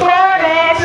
করেছ